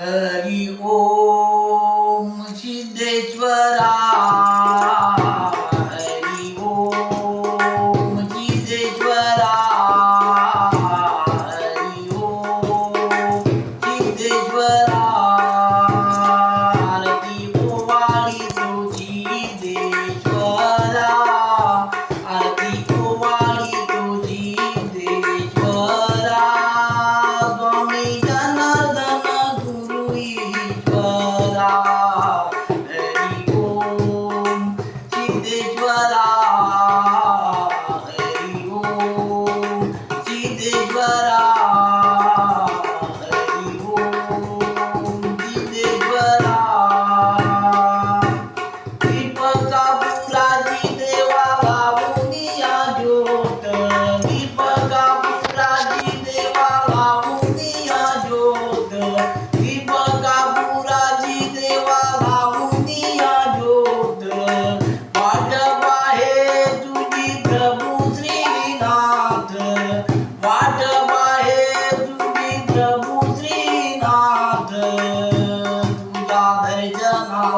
Hari Om Siddheshwara Jideshwara, Hari Om, Jideshwara.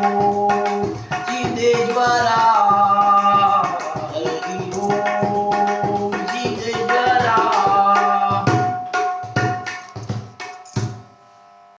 Música